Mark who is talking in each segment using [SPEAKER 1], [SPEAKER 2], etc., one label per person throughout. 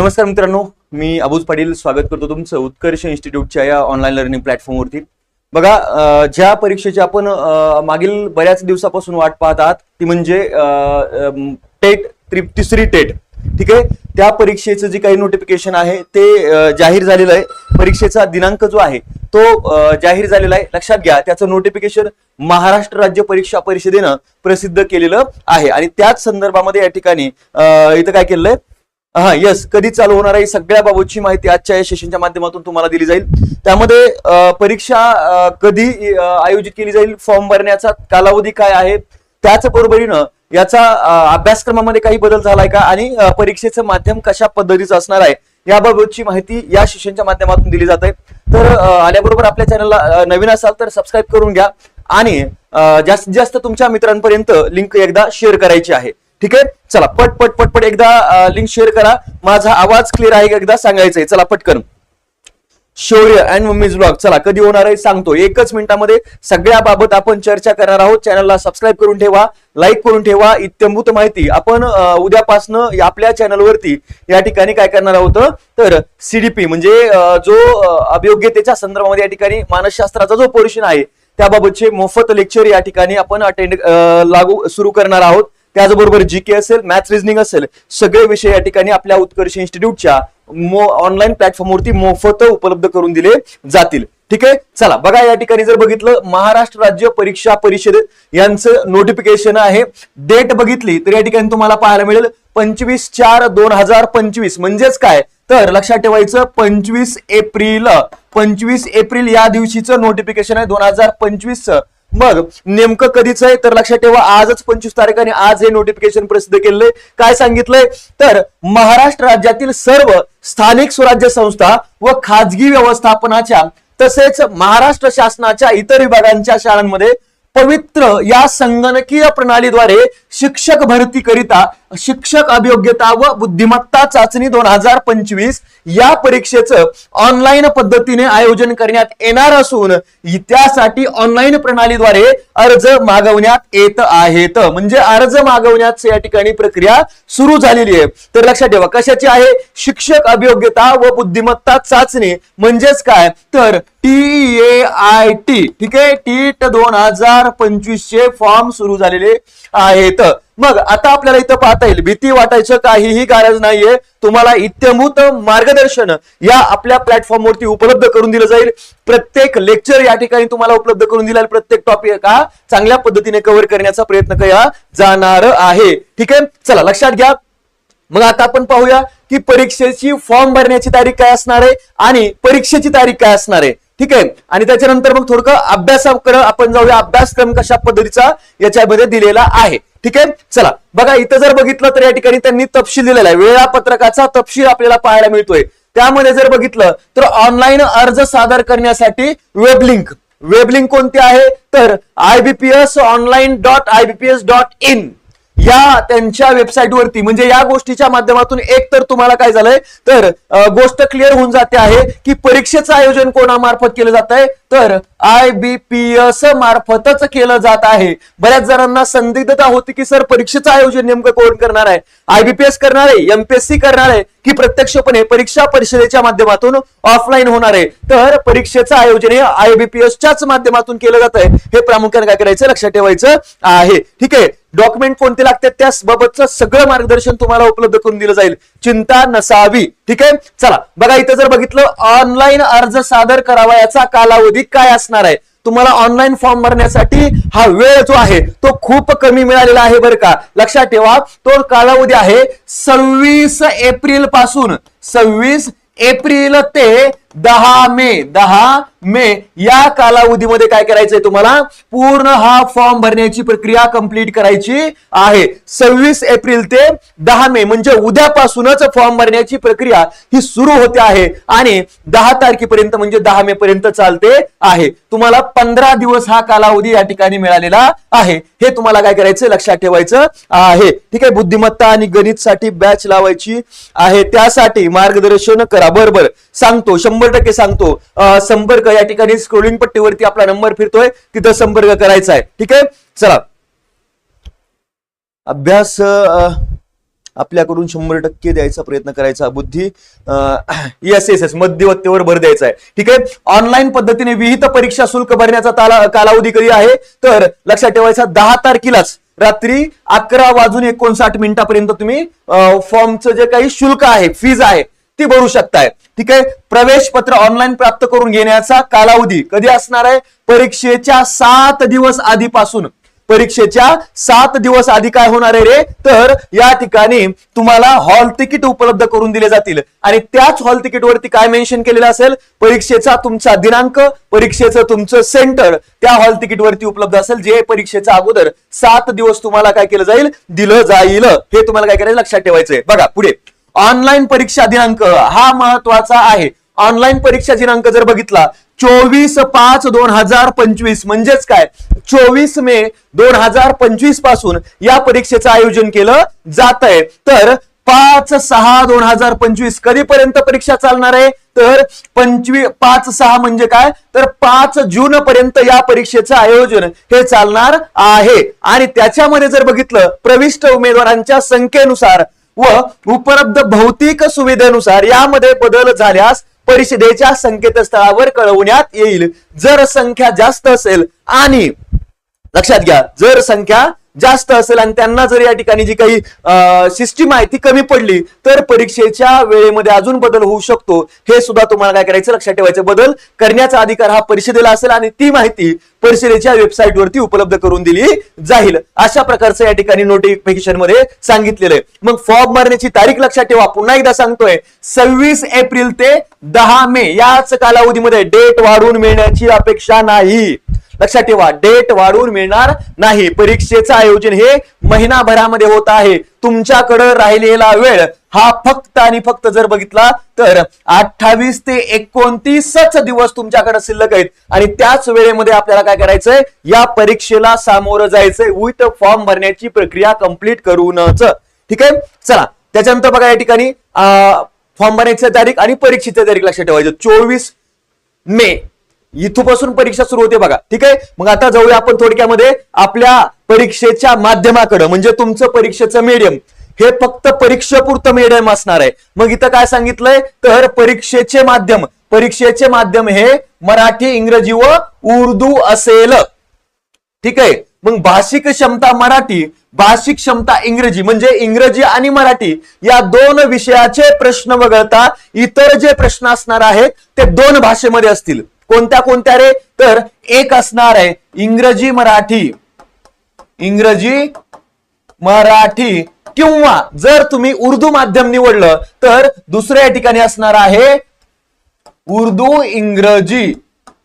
[SPEAKER 1] नमस्कार मित्रांनो मी अबूज पाटील स्वागत करतो तुमचं उत्कर्ष इन्स्टिट्यूटच्या या ऑनलाईन लर्निंग प्लॅटफॉर्मवरती बघा ज्या परीक्षेची आपण मागील बऱ्याच दिवसापासून वाट पाहत आहात ती म्हणजे टेट तिसरी टेट. ठीक आहे? त्या परीक्षेचं जे काही नोटिफिकेशन आहे ते जाहीर झालेलं आहे. परीक्षेचा दिनांक जो आहे तो जाहीर झालेला आहे. लक्षात घ्या त्याचं नोटिफिकेशन महाराष्ट्र राज्य परीक्षा परिषदेनं प्रसिद्ध केलेलं आहे. आणि त्याच संदर्भामध्ये या ठिकाणी इथं काय केलेलं आहे? हा यस कधी चालू होणार आहे सगळ्या बाबतची माहिती आजच्या या सेशनच्या माध्यमातून तुम्हाला दिली जाईल. त्यामध्ये परीक्षा कधी आयोजित केली जाईल फॉर्म भरण्याचा कालावधी काय आहे त्याच बरोबरीनं याचा अभ्यासक्रमामध्ये काही बदल झालाय का आणि परीक्षेचं माध्यम कशा पद्धतीचं असणार आहे याबाबतची माहिती या सेशनच्या माध्यमातून दिली जाते तर आल्याबरोबर आपल्या चॅनलला नवीन असाल तर सबस्क्राईब करून घ्या आणि जास्तीत जास्त तुमच्या मित्रांपर्यंत लिंक एकदा शेअर करायची आहे. ठीक आहे? चला पट पट पट पट एकदा लिंक शेअर करा. माझा आवाज क्लिअर आहे का एकदा? सांगायचंय. चला पटकन शौर्य अँड मम्मीज ब्लॉग चला कधी होणार आहे सांगतो. एकच मिनिटामध्ये सगळ्या बाबत आपण चर्चा करणार आहोत. चॅनलला सबस्क्राईब करून ठेवा लाईक करून ठेवा. इत्यंभूत माहिती. आपण उद्यापासनं आपल्या चॅनलवरती या ठिकाणी काय करणार आहोत? तर सीडीपी म्हणजे जो अभियोग्यतेच्या संदर्भामध्ये या ठिकाणी मानसशास्त्राचा जो पोर्शन आहे त्याबाबतचे मोफत लेक्चर या ठिकाणी आपण अटेंड लागू सुरू करणार आहोत. त्याचबरोबर जी के असेल मॅथ्स रिझनिंग असेल सगळे विषय या ठिकाणी आपल्या उत्कर्ष इन्स्टिट्यूटच्या ऑनलाईन प्लॅटफॉर्मवरती मोफत उपलब्ध करून दिले जातील. ठीक आहे? चला बघा या ठिकाणी जर बघितलं महाराष्ट्र राज्य परीक्षा परिषद यांचं नोटिफिकेशन आहे. डेट बघितली तर या ठिकाणी तुम्हाला पाहायला मिळेल पंचवीस चार दोन हजार पंचवीस. म्हणजेच काय? तर लक्षात ठेवायचं पंचवीस एप्रिल पंचवीस एप्रिल या दिवशीचं नोटिफिकेशन आहे दोन हजार पंचवीसचं. मग नेमकं कधीच आहे? तर लक्षात ठेवा आजच पंचवीस तारखेने आज हे नोटिफिकेशन प्रसिद्ध केलेलं काय सांगितलंय? तर महाराष्ट्र राज्यातील सर्व स्थानिक स्वराज्य संस्था व खाजगी व्यवस्थापनाच्या तसेच महाराष्ट्र शासनाच्या इतर विभागांच्या शाळांमध्ये पवित्र या संगणकीय प्रणालीद्वारे शिक्षक भरतीकरिता शिक्षक अभियोग्यता व बुद्धिमत्ता चाचणी दोन हजार पंचवीस या परीक्षेचं ऑनलाईन पद्धतीने आयोजन करण्यात येणार असून त्यासाठी ऑनलाईन प्रणालीद्वारे अर्ज मागवण्यात येत आहेत. म्हणजे अर्ज मागवण्याची या ठिकाणी प्रक्रिया सुरू झालेली आहे. तर लक्षात ठेवा कशाची आहे? शिक्षक अभियोग्यता व बुद्धिमत्ता चाचणी म्हणजेच काय? तर टी ए आय टी ठीक आहे? टीट दोन हजार पंचवीस चे फॉर्म सुरू झालेले आहेत. मग आता आपल्याला इथं पाहता येईल भीती वाटायचं काहीही गरज नाहीये. तुम्हाला इत्यमूत मार्गदर्शन या आपल्या प्लॅटफॉर्मवरती उपलब्ध करून दिलं जाईल. प्रत्येक लेक्चर या ठिकाणी तुम्हाला उपलब्ध करून दिला प्रत्येक टॉपिक हा चांगल्या पद्धतीने कव्हर करण्याचा प्रयत्न केला जाणार आहे. ठीक आहे? चला लक्षात घ्या. मग आता आपण पाहूया की परीक्षेची फॉर्म भरण्याची तारीख काय असणार आहे आणि परीक्षेची तारीख काय असणार आहे. ठीक आहे? आणि त्याच्यानंतर मग थोडं अभ्यासाकडे आपण जाऊया. अभ्यासक्रम कशा पद्धतीचा याच्यामध्ये दिलेला आहे. ठीक आहे? चला बघा इथं जर बघितलं तर या ठिकाणी त्यांनी तपशील दिलेला आहे. वेळापत्रकाचा तपशील आपल्याला पाहायला मिळतोय. त्यामध्ये जर बघितलं तर ऑनलाईन अर्ज सादर करण्यासाठी वेब लिंक वेब लिंक कोणती आहे? तर IBPS online dot IBPS dot in या त्यांच्या वेबसाईटवरती म्हणजे या गोष्टीच्या माध्यमातून एक तर तुम्हाला काय झालंय तर गोष्ट क्लिअर होऊन जाते आहे की परीक्षेचं आयोजन कोणामार्फत केलं जात आहे? तर आय बी पी एस मार्फतच केलं जात आहे. बऱ्याच जणांना संदिग्धता होती की सर परीक्षेचं आयोजन नेमकं कोण करणार आहे? आयबीपीएस करणार आहे एमपीएससी करणार आहे की प्रत्यक्षपणे परीक्षा परिषदेच्या माध्यमातून ऑफलाईन होणार आहे? तर परीक्षेचं आयोजन हे आयबीपीएसच्याच माध्यमातून केलं जात आहे. हे प्रामुख्याने काय करायचं? लक्षात ठेवायचं आहे. ठीक आहे? डॉक्युमेंट कोणते लागतात त्याबाबतचं सगळं मार्गदर्शन तुम्हाला उपलब्ध करून दिलं जाईल. चिंता नसावी. ठीक आहे? चला बघा इथं जर बघितलं ऑनलाईन अर्ज सादर करावा याचा कालावधी काय असणार आहे? तुम्हाला ऑनलाईन फॉर्म भरण्यासाठी हा वेळ जो आहे तो खूप कमी मिळालेला आहे बरं का. लक्षात ठेवा तो कालावधी आहे सव्वीस एप्रिलपासून सव्वीस एप्रिल ते दहा मे दहा मे या कालावधीमध्ये काय करायचंय तुम्हाला? पूर्ण हा फॉर्म भरण्याची प्रक्रिया कंप्लीट करायची आहे. सव्वीस एप्रिल ते दहा मे म्हणजे उद्यापासूनच फॉर्म भरण्याची प्रक्रिया ही सुरू होते आहे आणि दहा तारखेपर्यंत म्हणजे दहा मे पर्यंत चालते आहे. तुम्हाला पंधरा दिवस हा कालावधी या ठिकाणी मिळालेला आहे. हे तुम्हाला काय करायचं लक्षात ठेवायचं आहे. ठीक आहे बुद्धिमत्ता आणि गणित साठी बॅच लावायची आहे. त्यासाठी मार्गदर्शन करा. बरोबर. सांगतो शंभर टक्के सांगतो. संपर्क या ठिकाणी स्क्रोलिंग पट्टीवरती आपला नंबर फिरतोय. तिथं संपर्क करायचा आहे. ठीक आहे? चला. अभ्यास आपल्याकडून शंभर टक्के द्यायचा प्रयत्न करायचा बुद्धी. येस येस येस मध्यवर्तीवर भर द्यायचा आहे. ठीक आहे? ऑनलाईन पद्धतीने विहित परीक्षा शुल्क भरण्याचा कालावधी कधी आहे? तर लक्षात ठेवायचा दहा तारखेलाच. रात्री अकरा वाजून एकोणसाठ मिनिटापर्यंत तुम्ही फॉर्मचं जे काही शुल्क आहे फीज आहे ती भरू शकताय. ठीक आहे? प्रवेश पत्र ऑनलाईन प्राप्त करून घेण्याचा कालावधी कधी असणार आहे? परीक्षेच्या सात दिवस आधीपासून. परीक्षेच्या सात दिवस आधी काय होणार आहे रे? तर या ठिकाणी तुम्हाला हॉल तिकीट उपलब्ध करून दिले जातील. आणि त्याच हॉल तिकीट वरती काय मेन्शन केलेलं असेल? परीक्षेचा तुमचा दिनांक परीक्षेचं तुमचं सेंटर त्या हॉल तिकीट वरती उपलब्ध असेल जे परीक्षेच्या अगोदर सात दिवस तुम्हाला काय केलं जाईल? दिलं जाईल. हे तुम्हाला काय करायचं? लक्षात ठेवायचंय. बघा पुढे. ऑनलाईन परीक्षा दिनांक हा महत्त्वाचा आहे. ऑनलाईन परीक्षा दिनांक जर बघितला चोवीस पाच दोन हजार पंचवीस म्हणजेच काय? चोवीस मे दोन हजार पंचवीसपासून या परीक्षेचं आयोजन केलं जात आहे तर पाच सहा दोन हजार पंचवीस कधीपर्यंत परीक्षा चालणार आहे? तर पंचवीस पाच सहा म्हणजे काय? तर पाच जून पर्यंत या परीक्षेचं आयोजन हे चालणार आहे. आणि त्याच्यामध्ये जर बघितलं प्रविष्ट उमेदवारांच्या संख्येनुसार व उपलब्ध भौतिक सुविधेनुसार यामध्ये बदल झाल्यास परिषदेच्या संकेतस्थळावर कळवण्यात येईल. जर संख्या जास्त असेल आणि लक्षात घ्या जर संख्या जास्त असेल आणि त्यांना जर या ठिकाणी जी काही सिस्टीम आहे ती कमी पडली तर परीक्षेच्या वेळेमध्ये अजून बदल होऊ शकतो. हे सुद्धा तुम्हाला काय करायचं लक्षात ठेवायचं बदल करण्याचा अधिकार हा परिषदेला असेल आणि ती माहिती परिषदेच्या वेबसाईट वरती उपलब्ध करून दिली जाईल. अशा प्रकारचं या ठिकाणी नोटिफिकेशनमध्ये सांगितलेलं आहे. मग फॉर्म भरण्याची तारीख लक्षात ठेवा. पुन्हा एकदा सांगतोय सव्वीस एप्रिल ते दहा मे याच कालावधीमध्ये डेट वाढून मिळण्याची अपेक्षा नाही. लक्षात ठेवा डेट वाढवून मिळणार नाही. परीक्षेचं आयोजन हे महिनाभरामध्ये होत आहे. तुमच्याकडं राहिलेला वेळ हा फक्त आणि फक्त जर बघितला तर अठ्ठावीस ते एकोणतीसच दिवस तुमच्याकडे शिल्लक आहेत. आणि त्याच वेळेमध्ये आपल्याला काय करायचंय? या परीक्षेला सामोरं जायचंय. विथ फॉर्म भरण्याची प्रक्रिया कंप्लीट करूनच. ठीक आहे? चला त्याच्यानंतर बघा या ठिकाणी फॉर्म भरण्याची तारीख आणि परीक्षेची तारीख लक्षात ठेवायचं. चोवीस मे. इथूपासून परीक्षा सुरू होते बघा. ठीक आहे? मग आता जाऊया आपण थोडक्यामध्ये आपल्या परीक्षेच्या माध्यमाकडे. म्हणजे तुमचं परीक्षेचं मीडियम हे फक्त परीक्षेपुरतं मीडियम असणार आहे. मग इथं काय सांगितलंय? तर परीक्षेचे माध्यम. परीक्षेचे माध्यम हे मराठी इंग्रजी व उर्दू असेल. ठीक आहे? मग भाषिक क्षमता मराठी भाषिक क्षमता इंग्रजी म्हणजे इंग्रजी आणि मराठी या दोन विषयाचे प्रश्न वगळता इतर जे प्रश्न असणार आहेत ते दोन भाषेमध्ये असतील. कोणत्या कोणत्या रे? तर एक असणार आहे इंग्रजी मराठी. इंग्रजी मराठी. किंवा जर तुम्ही उर्दू माध्यम निवडलं तर दुसऱ्या ठिकाणी असणार आहे उर्दू इंग्रजी.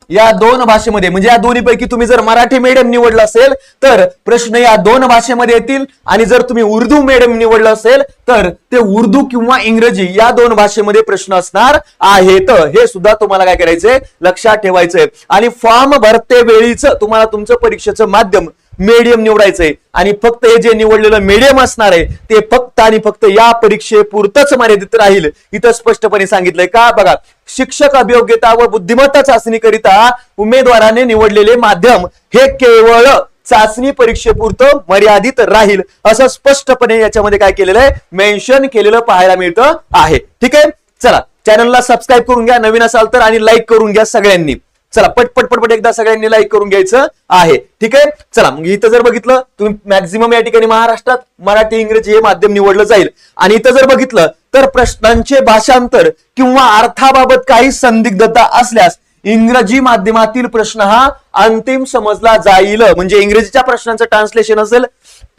[SPEAKER 1] या दोन भाषेमध्ये म्हणजे या दोन्हीपैकी तुम्ही जर मराठी मीडियम निवडलं असेल तर प्रश्न या दोन भाषेमध्ये येतील. आणि जर तुम्ही उर्दू मीडियम निवडलं असेल तर ते उर्दू किंवा इंग्रजी या दोन भाषेमध्ये प्रश्न असणार आहेत. हे सुद्धा तुम्हाला काय करायचंय? लक्षात ठेवायचंय. आणि फॉर्म भरते वेळीच तुम्हाला तुमचं परीक्षेचं माध्यम मीडियम निवडायचंय. आणि फक्त हे जे निवडलेलं मीडियम असणार आहे ते फक्त आणि फक्त या परीक्षेपुरतच मर्यादित राहील इथं स्पष्टपणे सांगितलंय. का? बघा शिक्षक अभियोग्यता व बुद्धिमत्ता चाचणीकरिता उमेदवाराने निवडलेले माध्यम हे केवळ चाचणी परीक्षेपुरतं मर्यादित राहील असं स्पष्टपणे याच्यामध्ये काय केलेलं आहे? मेन्शन केलेलं पाहायला मिळतं आहे. ठीक आहे? चला चॅनलला सबस्क्राईब करून घ्या नवीन असाल तर आणि लाईक करून घ्या सगळ्यांनी. चला पटपट पटपट एकदा सगळ्यांनी लाईक करून घ्यायचं आहे. ठीक आहे? चला मग इथं जर बघितलं तुम्ही मॅक्झिमम या ठिकाणी महाराष्ट्रात मराठी इंग्रजी हे माध्यम निवडलं जाईल. आणि इथं जर बघितलं तर प्रश्नांचे भाषांतर किंवा अर्थाबाबत काही संदिग्धता असल्यास इंग्रजी माध्यमातील प्रश्न हा अंतिम समजला जाईल. म्हणजे इंग्रजीच्या प्रश्नांचं ट्रान्सलेशन असेल.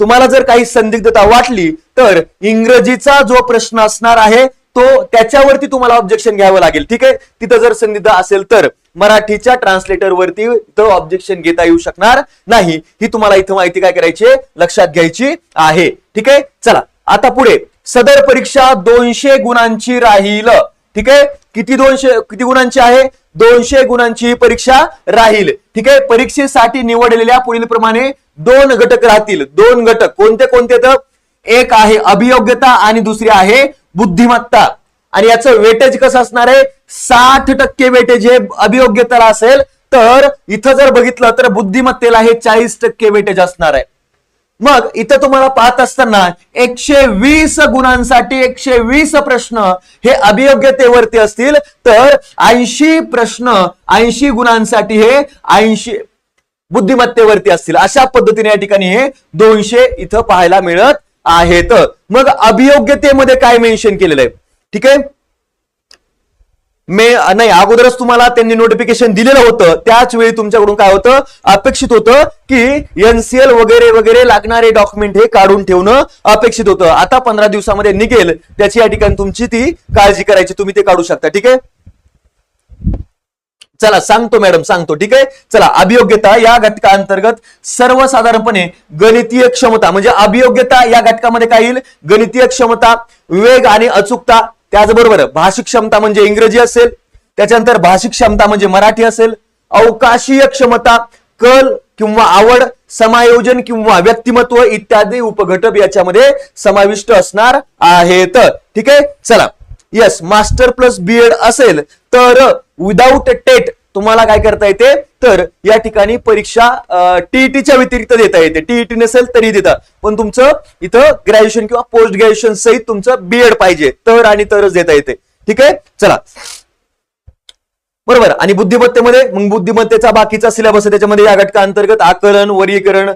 [SPEAKER 1] तुम्हाला जर काही संदिग्धता वाटली तर इंग्रजीचा जो प्रश्न असणार आहे तो त्याच्यावरती तुम्हाला ऑब्जेक्शन घ्यावं लागेल. ठीक आहे? तिथं जर संदिग्ध असेल तर मराठीच्या ट्रान्सलेटरवरती तो ऑब्जेक्शन घेता येऊ शकणार नाही. ही तुम्हाला इथं माहिती काय करायची लक्षात घ्यायची आहे. ठीक आहे? चला आता पुढे. सदर परीक्षा दोनशे गुणांची राहील. ठीक आहे? किती दोनशे किती गुणांची आहे? दोनशे गुणांची ही परीक्षा राहील. ठीक आहे? परीक्षेसाठी निवडलेल्या पुढील प्रमाणे दोन घटक राहतील. दोन घटक. कोणते कोणते तर? एक आहे अभियोग्यता आणि दुसरी आहे बुद्धिमत्ता. आणि याचं वेटेज कसं असणार आहे? साठ टक्के वेटेज हे अभियोग्यतेला असेल तर इथं जर बघितलं तर बुद्धिमत्तेला हे चाळीस टक्के वेटेज असणार आहे. मग इथं तुम्हाला पाहत असताना एकशे वीस गुणांसाठी एकशे वीस प्रश्न हे अभियोग्यतेवरती असतील तर ऐंशी प्रश्न ऐंशी गुणांसाठी हे ऐंशी बुद्धिमत्तेवरती असतील. अशा पद्धतीने या ठिकाणी हे दोनशे इथं पाहायला मिळत आहेत. मग अभियोग्यतेमध्ये काय मेन्शन केलेलं आहे? ठीक आहे? मे नाही अगोदरच तुम्हाला त्यांनी नोटिफिकेशन दिलेलं होतं. त्याच वेळी तुमच्याकडून काय होतं? अपेक्षित होतं की एनसीएल वगैरे वगैरे लागणारे डॉक्युमेंट हे काढून ठेवणं अपेक्षित होतं. आता पंधरा दिवसामध्ये निघेल. त्याची या ठिकाणी तुमची ती काळजी करायची. तुम्ही ते काढू शकता. ठीक आहे? चला सांगतो मॅडम सांगतो. ठीक आहे? चला अभियोग्यता या घटकाअंतर्गत सर्वसाधारणपणे गणितीय क्षमता म्हणजे अभियोग्यता या घटकामध्ये काय येईल? गणितीय क्षमता वेग आणि अचूकता त्याचबरोबर भाषिक क्षमता म्हणजे इंग्रजी असेल त्याच्यानंतर भाषिक क्षमता म्हणजे मराठी असेल अवकाशीय क्षमता कल किंवा आवड समायोजन किंवा व्यक्तिमत्व इत्यादी उपघटक याच्यामध्ये समाविष्ट असणार आहेत. ठीक आहे? चला. Yes master plus B Ed असेल तर विदाऊट टेट तुम्हाला काय करता येते? तर या ठिकाणी परीक्षा टीईटीच्या व्यतिरिक्त देता येते. टीईटी नसेल तरी देता. पण तुमचं इथं ग्रॅज्युएशन किंवा पोस्ट ग्रॅज्युएशन सहित तुमचं बीएड पाहिजे. तर आणि तरच देता येते. ठीक आहे? चला. बरोबर. आणि बुद्धिमत्तेमध्ये मग बुद्धिमत्तेचा बाकीचा सिलेबस आहे. त्याच्यामध्ये या घटका अंतर्गत आकलन वर्गीकरण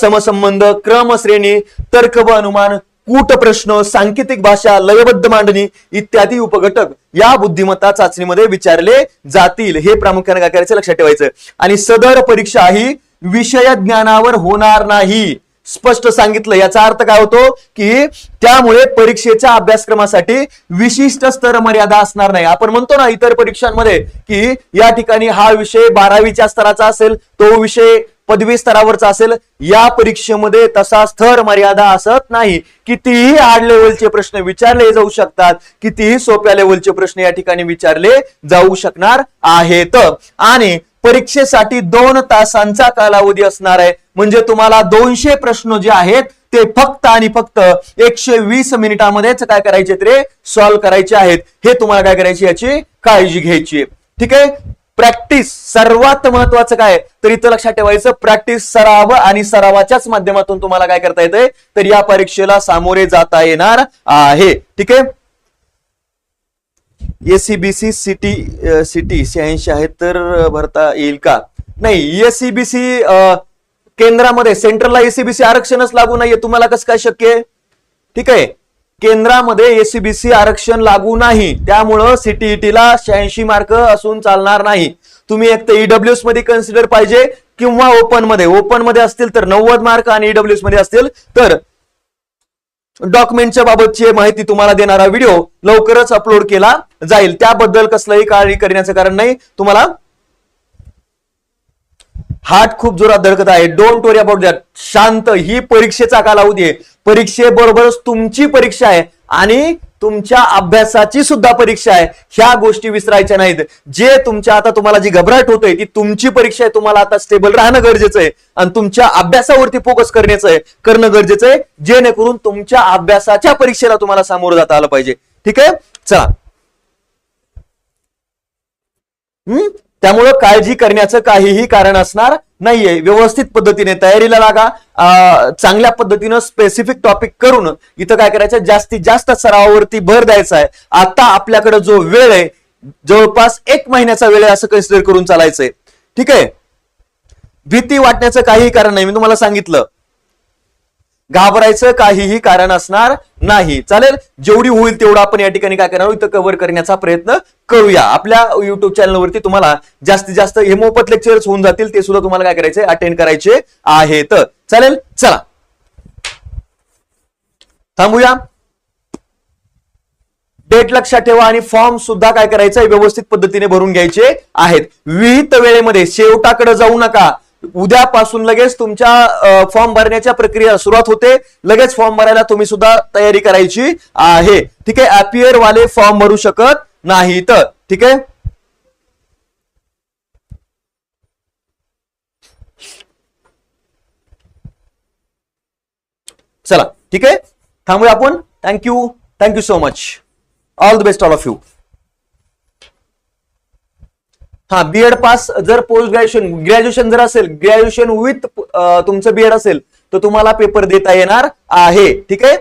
[SPEAKER 1] समसंबंध समसंबंध क्रमश्रेणी तर्क व अनुमान कूट प्रश्न सांकेतिक भाषा लयबद्ध मांडणी इत्यादी उपघटक या बुद्धिमत्ता चाचणीमध्ये विचारले जातील. हे प्रामुख्याने काय करायचं? लक्षात ठेवायचं. आणि सदर परीक्षा ही विषय ज्ञानावर होणार नाही. स्पष्ट सांगितलं. याचा अर्थ काय होतो की त्यामुळे परीक्षेच्या अभ्यासक्रमासाठी विशिष्ट स्तर मर्यादा असणार नाही. आपण म्हणतो ना इतर परीक्षांमध्ये की या ठिकाणी हा विषय बारावीच्या स्तराचा असेल तो विषय पदवी स्तरावरचा असेल या परीक्षेमध्ये तसा स्तर मर्यादा असत नाही. कितीही हार्ड लेवलचे प्रश्न विचारले जाऊ शकतात कितीही सोप्या लेवलचे प्रश्न या ठिकाणी विचारले जाऊ शकणार आहेत. आणि परीक्षेसाठी दोन तासांचा कालावधी असणार आहे. म्हणजे तुम्हाला दोनशे प्रश्न जे आहेत ते फक्त आणि फक्त एकशे वीस मिनिटामध्येच काय करायचे ते सॉल्व्ह करायचे आहेत. हे तुम्हाला काय करायची याची काळजी घ्यायची आहे. ठीक आहे? प्रॅक्टिस सर्वात महत्वाचं काय? तर इथं लक्षात ठेवायचं प्रॅक्टिस सराव आणि सरावाच्याच माध्यमातून तुम्हाला काय करता येते तर या परीक्षेला सामोरे जाता येणार आहे. ठीक आहे? एसीबीसी सिटी सिटी शहाऐंशी आहे तर भरता येईल का? नाही एसीबीसी केंद्रामध्ये सेंट्रलला एसीबीसी आरक्षणच लागू नाहीये. तुम्हाला कसं काय शक्य आहे? ठीक आहे? केंद्रामध्ये एसीबीसी आरक्षण लागू नाही. त्यामुळं सीटीईटीला शहाऐंशी मार्क असून चालणार नाही. तुम्ही एक तर ईडब्ल्यूएसमध्ये कन्सिडर पाहिजे किंवा ओपनमध्ये ओपनमध्ये असतील तर नव्वद मार्क आणि ईडब्ल्यूएसमध्ये असतील तर डॉक्युमेंटच्या बाबतची माहिती तुम्हाला देणारा व्हिडिओ लवकरच अपलोड केला जाईल. त्याबद्दल कसलंही काळजी करण्याचं कारण नाही. तुम्हाला हार्ट खूप जोरात धडकत आहे. डोंट वरी अबाउट दॅट शांत ही परीक्षेचा कालावधी आहे. परीक्षेबरोबरच तुमची परीक्षा आहे आणि तुमच्या अभ्यासाची सुद्धा परीक्षा आहे. ह्या गोष्टी विसरायच्या नाहीत. जे तुमच्या आता तुम्हाला जी घबराट होते ती तुमची परीक्षा आहे तुम्हाला आता स्टेबल राहणं गरजेचं आहे. आणि तुमच्या अभ्यासावरती फोकस करण्याचं आहे करणं गरजेचं आहे जेणेकरून तुमच्या अभ्यासाच्या परीक्षेला तुम्हाला सामोरं जाता आलं पाहिजे. ठीक आहे? चला. हम्म? त्यामुळं काळजी करण्याचं काहीही कारण असणार नाहीये. व्यवस्थित पद्धतीने तयारीला लागा. अं, चांगल्या पद्धतीनं स्पेसिफिक टॉपिक करून इथं काय करायचं? जास्तीत जास्त सरावावरती भर द्यायचा आहे. आता आपल्याकडे जो वेळ आहे जवळपास एक महिन्याचा वेळ आहे असं कन्सिडर करून चालायचंय. ठीक आहे? भीती वाटण्याचं काही कारण नाही. मी तुम्हाला सांगितलं. घाबरायचं काहीही कारण असणार नाही. चालेल? जेवढी होईल तेवढं आपण या ठिकाणी काय करणार इथं कव्हर करण्याचा प्रयत्न करूया. आपल्या युट्यूब चॅनलवरती तुम्हाला जास्तीत जास्त हे मोफत लेक्चर्स होऊन जातील. ते सुद्धा तुम्हाला काय करायचे अटेंड करायचे आहेत. चालेल? चला. थांबूया. डेट लक्षात ठेवा आणि फॉर्म सुद्धा काय करायचं व्यवस्थित पद्धतीने भरून घ्यायचे आहेत. विहित वेळेमध्ये शेवटाकडे जाऊ नका. उद्यापासून लगेच तुमच्या फॉर्म भरण्याच्या प्रक्रिया सुरुवात होते. लगेच फॉर्म भरायला तुम्ही सुद्धा तयारी करायची आहे. ठीक आहे? अपियर वाले फॉर्म भरू शकत नाहीत ठीक आहे? चला. ठीक आहे? थांबूया आपण. Thank you thank you so much all the best all of you हा बीएड पास जर पोस्ट ग्रॅज्युएशन ग्रॅज्युएशन जर असेल ग्रॅज्युएशन विथ तुमचं बीएड असेल तर तुम्हाला पेपर देता येणार आहे. ठीक आहे?